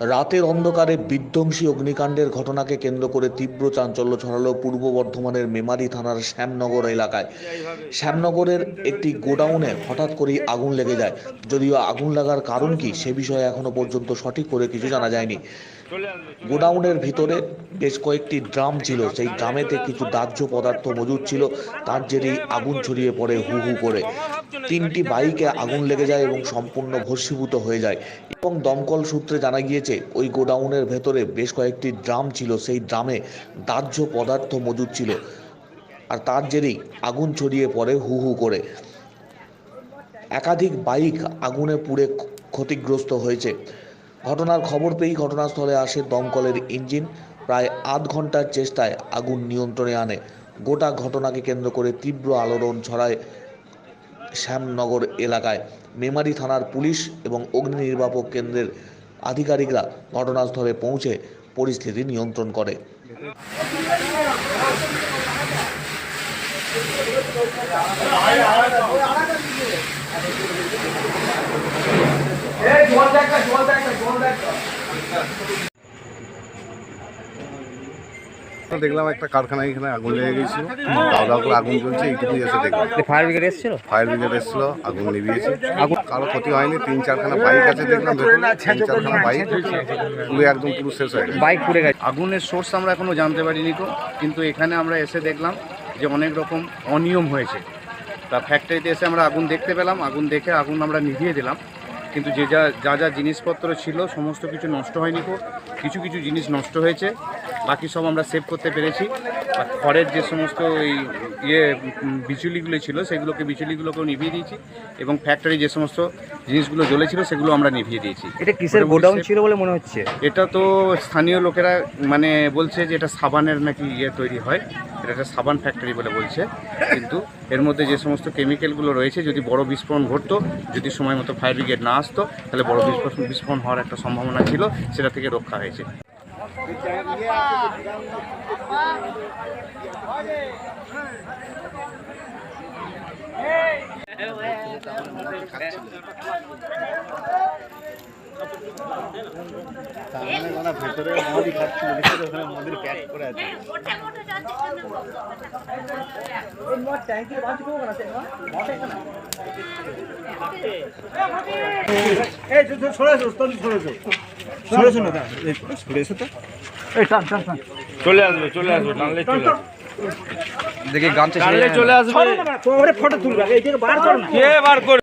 রাতের অন্ধকারে বিধ্বংসী অগ্নিকাণ্ডের ঘটনাকে কেন্দ্র করে তীব্র চাঞ্চল্য ছড়ালো পূর্ব বর্ধমানের মেমারি থানার শ্যামনগর এলাকায়। শ্যামনগরের একটি গোডাউনে হঠাৎ করেই আগুন লেগে যায়। যদিও আগুন লাগার কারণ কি, সে বিষয়ে এখনও পর্যন্ত সঠিক করে কিছু জানা যায়নি। গোডাউনের ভিতরে বেশ কয়েকটি ড্রাম ছিল। সেই ড্রামেতে কিছু দাহ্য পদার্থ মজুদ ছিল। তার জেরেই আগুন ছড়িয়ে পড়ে, হু হু করে। তিনটি বাইকে আগুন লেগে যায় এবং সম্পূর্ণ ভস্মীভূত হয়ে যায়। এবং দমকল সূত্রে জানা গিয়েছে, ওই গোডাউনের ভেতরে বেশ কয়েকটি ড্রাম ছিল। সেই ড্রামে দাহ্য পদার্থ মজুদ ছিল। আর তার জেরেই আগুন ছড়িয়ে পড়ে, হু হু করে। একাধিক বাইক আগুনে পুড়ে ক্ষতিগ্রস্ত হয়েছে। ঘটনার খবর পেয়েই ঘটনাস্থলে আসে দমকলের ইঞ্জিন। প্রায় আধ ঘণ্টার চেষ্টায় আগুন নিয়ন্ত্রণে আনে। গোটা ঘটনাকে কেন্দ্র করে তীব্র আলোড়ন ছড়ায় শ্যামনগর এলাকায়। মেমারি থানার পুলিশ এবং অগ্নি নির্বাপক কেন্দ্রের আধিকারিকরা ঘটনাস্থলে পৌঁছে পরিস্থিতি নিয়ন্ত্রণ করে। দেখলাম একটা কারখানায় এখানে আগুন লেগে গেছিল। দাও দাও করে আগুন জ্বলছে এইটুকুই এসে দেখলাম। ফায়ার ব্রিগেড এসেছিল? ফায়ার ব্রিগেড এসেছিল আগুন নিভিয়েছে। আগুন কারও ক্ষতি হয়নি তিন চারখানা বাইক আছে দেখলাম তিন চারখানা বাইক পুরো একদম পুরো শেষ হয়ে গেছে। বাইক পুড়ে গেছে। আগুনের সোর্স আমরা এখনও জানতে পারিনি তো কিন্তু এখানে আমরা এসে দেখলাম যে অনেক রকম অনিয়ম হয়েছে। তা ফ্যাক্টরিতে এসে আমরা আগুন দেখতে পেলাম আগুন দেখে আগুন আমরা নিভিয়ে দিলাম। কিন্তু যে যা যা যা জিনিসপত্র ছিল সমস্ত কিছু নষ্ট হয়নি খুব কিছু কিছু জিনিস নষ্ট হয়েছে। বাকি সব আমরা সেভ করতে পেরেছি। আর খড়ের যে সমস্ত এই ইয়ে বিচুলিগুলো ছিল সেগুলোকে বিচুলিগুলোকেও নিভিয়ে দিয়েছি এবং ফ্যাক্টরি যে সমস্ত জিনিসগুলো জ্বলেছিল সেগুলো আমরা নিভিয়ে দিয়েছি। এটা কিসের গোডাউন ছিল বলে মনে হচ্ছে? এটা তো স্থানীয় লোকেরা মানে বলছে যে এটা সাবানের নাকি ইয়ে তৈরি হয়। এটা একটা সাবান ফ্যাক্টরি বলে বলছে। কিন্তু এর মধ্যে যে সমস্ত কেমিক্যালগুলো রয়েছে, যদি বড় বিস্ফোরণ ঘটতো, যদি সময় মতো ফায়ার ব্রিগেড না আসতো, তাহলে বড় বিস্ফোরণ বিস্ফোরণ হওয়ার একটা সম্ভাবনা ছিল, সেটা থেকে রক্ষা হয়েছে। ভেতরে মদি খাচ্ছিল ওখানে মদির প্যাক করে আছে। চলে আসবে চলে আসবে টানলে চলে দেখি গামছা টানলে চলে আসবে। ফটো তুলবে বার করো কে বার করে